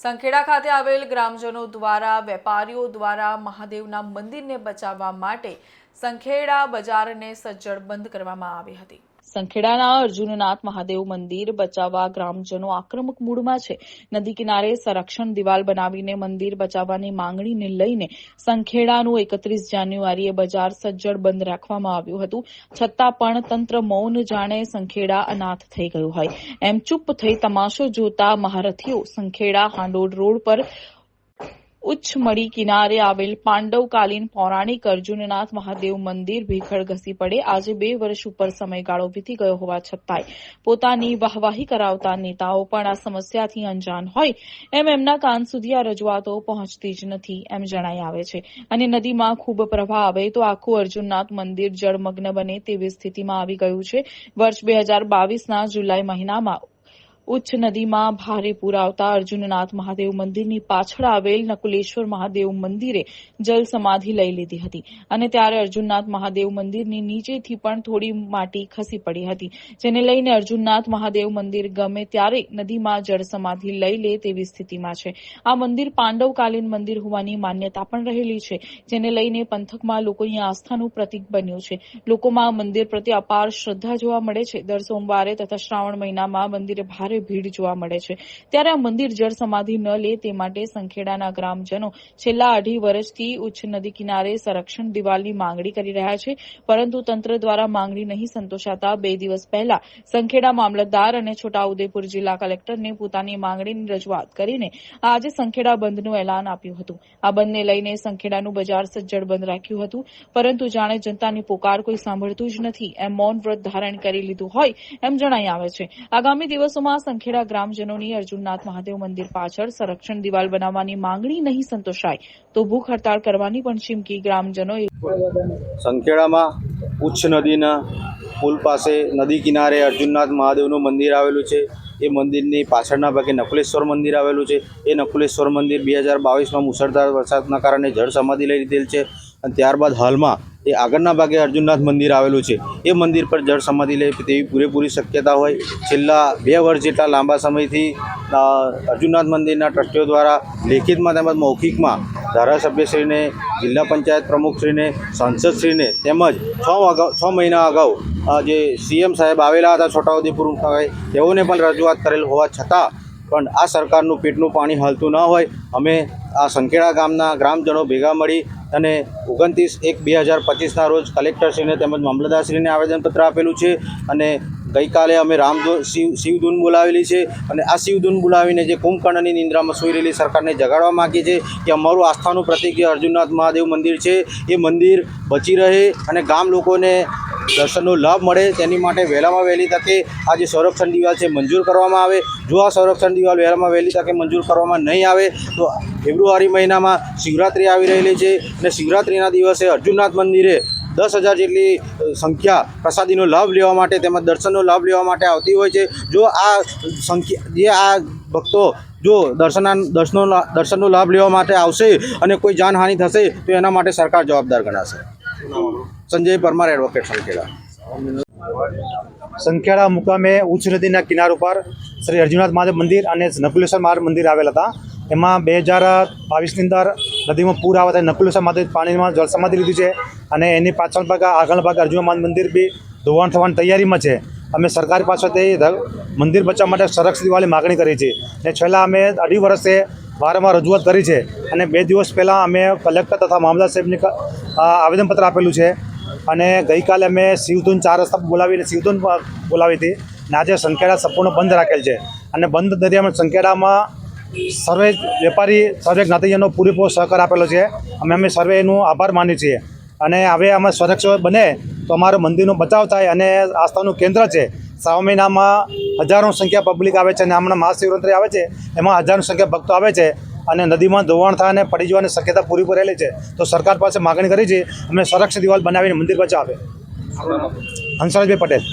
સંખેડા ખાતે આવેલ ગ્રામજનો દ્વારા, વેપારીઓ દ્વારા મહાદેવના મંદિરને બચાવવા માટે સંખેડા બજારને સજ્જડ બંધ કરવામાં આવી હતી. સંખેડાના અર્જુનનાથ મહાદેવ મંદિર બચાવવા ગ્રામજનો આક્રમક મૂડમાં છે. નદી કિનારે સંરક્ષણ દિવાલ બનાવીને મંદિર બચાવવાની માંગણીને લઈને સંખેડાનું એકત્રીસ જાન્યુઆરીએ બજાર સજ્જડ બંધ રાખવામાં આવ્યું હતું. છતાં પણ તંત્ર મૌન જાણે સંખેડા અનાથ થઈ ગયું હોય. એમ ચૂપ થઈ તમાશો જોતા મહારથીઓ સંખેડા હાંડોડ રોડ પર ઉચ્ચમડી કિનારે આવેલ પાંડવકાલીન પૌરાણિક અર્જુનનાથ મહાદેવ મંદિર ભીખડ ઘસી પડે. આજે બે વર્ષ ઉપર સમયગાળો વીતી ગયો હોવા છતાંય પોતાની વાહવાહી કરાવતા નેતાઓ પણ આ સમસ્યાથી અંજાન હોય એમ એમના કાન સુધી આ રજૂઆતો પહોંચતી જ નથી એમ જણાઈ આવે છે. અને નદીમાં ખૂબ પ્રવાહ આવે તો આખું અર્જુનનાથ મંદિર જળમગ્ન બને તેવી સ્થિતિમાં આવી ગયું છે. વર્ષ બે હજાર બાવીસના જુલાઈ મહિનામાં ઉચ્ચ નદીમાં ભારે પૂર આવતા અર્જુનનાથ મહાદેવ મંદિરની પાછળ આવેલ નકુલેશ્વર મહાદેવ મંદિરે જલ સમાધિ લઈ લીધી હતી અને ત્યારે અર્જુનનાથ મહાદેવ મંદિરની નીચેથી પણ થોડી માટી ખસી પડી હતી. જેને લઈને અર્જુનનાથ મહાદેવ મંદિર ગમે ત્યારે નદીમાં જળ સમાધિ લઈ લે તેવી સ્થિતિમાં છે. આ મંદિર પાંડવકાલીન મંદિર હોવાની માન્યતા પણ રહેલી છે, જેને લઈને પંથકમાં લોકોની આસ્થાનું પ્રતીક બન્યું છે. લોકોમાં મંદિર પ્રત્યે અપાર શ્રદ્ધા જોવા મળે છે. દર સોમવારે તથા શ્રાવણ મહિનામાં મંદિરે ભારે ભીડ જોવા મળે છે. ત્યારે આ મંદિર જળ સમાધિ ન લે તે માટે સંખેડાના ગ્રામજનો છેલ્લા અઢી વર્ષથી ઉચ્ચ નદી કિનારે સંરક્ષણ દિવાલની માંગણી કરી રહ્યા છે. પરંતુ તંત્ર દ્વારા માંગણી નહીં સંતોષાતા બે દિવસ પહેલા સંખેડા મામલતદાર અને છોટાઉદેપુર જિલ્લા કલેક્ટરને પોતાની માંગણીની રજૂઆત કરીને આજે સંખેડા બંધનું એલાન આપ્યું હતું. આ બંધને લઈને સંખેડાનું બજાર સજ્જડ બંધ રાખ્યું હતું. પરંતુ જાણે જનતાની પોકાર કોઈ સાંભળતું જ નથી. એમ મૌન વ્રત ધારણ કરી લીધું હોય એમ જણાઈ આવે છે. આગામી દિવસોમાં સંખેડા ગ્રામજનોની અર્જુનનાથ મહાદેવ મંદિર પાછળ સંરક્ષણ દિવાલ બનાવવાની માંગણી નહીં સંતોષાય, તો ભૂખ હડતાળ કરવાની પણ ચીમકી ગ્રામજનોએ સંખેડામાં ઉચ્ચ નદીના પુલ પાસે નદી કિનારે અર્જુનનાથ મહાદેવનું મંદિર આવેલું છે. એ મંદિરની પાછળના ભાગે નકુલેશ્વર મંદિર આવેલું છે. એ નકુલેશ્વર મંદિર બે હજાર બાવીસમાં મુસળધાર વરસાદના કારણે જળ સમાધિ લઈ લીધેલ છે. અને ત્યારબાદ હાલમાં એ આગળના ભાગે અર્જુનનાથ મંદિર આવેલું છે. એ મંદિર પર જળ સમાધિ લે તેવી પૂરેપૂરી શક્યતા હોય. છેલ્લા બે વર્ષ જેટલા લાંબા સમયથી અર્જુનનાથ મંદિરના ટ્રસ્ટીઓ દ્વારા લેખિતમાં તેમજ મૌખિકમાં ધારાસભ્યશ્રીને, જિલ્લા પંચાયત પ્રમુખશ્રીને, સાંસદશ્રીને તેમજ છ અગાઉ છ મહિના અગાઉ જે સીએમ સાહેબ આવેલા હતા છોટાઉદેપુર તેઓને પણ રજૂઆત કરેલ હોવા છતાં પણ આ સરકારનું પેટનું પાણી હાલતું ન હોય, અમે આ સંખેડા ગામના ગ્રામજનો ભેગા મળી અને ઓગણત્રીસ એક બે હજાર પચીસના રોજ કલેક્ટરશ્રીને તેમજ મામલતદારશ્રીને આવેદનપત્ર આપેલું છે અને ગઈકાલે અમે રામધૂ શિવ શિવધૂન બોલાવેલી છે અને આ શિવધૂન બોલાવીને જે કુંભકર્ણની નિંદ્રામાં સૂઈ રહેલી સરકારને જગાડવા માગીએ છીએ કે અમારું આસ્થાનું પ્રતિક જે અર્જુનનાથ મહાદેવ મંદિર છે. એ મંદિર બચી રહે અને ગામ લોકોને દર્શનનો લાભ મળે તેની માટે વહેલામાં વહેલી તકે આ જે સંરક્ષણ દિવાલ છે મંજૂર કરવામાં આવે. જો આ સંરક્ષણ દિવાલ વહેલામાં વહેલી તકે મંજૂર કરવામાં નહીં આવે, તો ફેબ્રુઆરી મહિનામાં શિવરાત્રિ આવી રહેલી છે અને શિવરાત્રિના દિવસે અર્જુનનાથ મંદિરે દસ હજાર જેટલી સંખ્યા પ્રસાદીનો લાભ લેવા માટે તેમજ દર્શનનો લાભ લેવા માટે આવતી હોય છે. જો આ સંખ્યા, જે આ ભક્તો જો દર્શના, દર્શનો દર્શનનો લાભ લેવા માટે આવશે અને કોઈ જાનહાનિ થશે, તો એના માટે સરકાર જવાબદાર ગણાશે. સંજય પરમાર એડવોકેટ સંખેડા સંખેડા મુકામે ઉચ્ચ નદીના કિનાર ઉપર શ્રી અર્જુનાથ મહાદેવ મંદિર અને નકુલેશ્વર મહાદેવ મંદિર આવેલ હતા. એમાં બે હજાર બાવીસની અંદર નદીમાં પૂર આવે ત્યારે નકુલેશ્વર મહાદેવ પાણીમાં જળસમાધિ લીધી છે અને એની પાછળ ભાગ આગળ ભાગ અર્જુન મહાદેવ મંદિર બી ધોવાણ થવાની તૈયારીમાં છે. અમે સરકારી તે મંદિર બચાવવા માટે સંરક્ષિત દિવાળી માગણી કરી છે. ને છેલ્લા અમે અઢી વર્ષે વારંવાર રજૂઆત કરી છે. અને બે દિવસ પહેલાં અમે કલેક્ટર તથા મામલદાર સાહેબને આવેદનપત્ર આપેલું છે. અને ગઈકાલે અમે શિવધૂન ચાર રસ્તા બોલાવીને શિવધૂન બોલાવી હતી અને આજે સંખેડા સંપૂર્ણ બંધ રાખેલ છે. અને બંધ દરિયામાં સંખેડામાં સર્વે વેપારી, સર્વે જ્ઞાતિજનો પૂરેપૂરો સહકાર આપેલો છે. અમે અમે સર્વેનું આભાર માનીએ છીએ. અને હવે અમે સ્વરક્ષ બને તો અમારું મંદિરનો બચાવ થાય અને આસ્થાનું કેન્દ્ર છે. શ્રાવણ મહિનામાં હજારો સંખ્યા પબ્લિક આવે છે અને હમણાં મહાશિવરાત્રિ આવે છે. એમાં હજારો સંખ્યા ભક્તો આવે છે. અને નદીમાં ધોવાણ થાય અને પડી જવાની શક્યતા પૂરી રહેલી છે, તો સરકાર પાસે માગણી કરી છે, અમે સંરક્ષણ દિવાલ બનાવીને મંદિર બચાવે હંસરાજભાઈ પટેલ.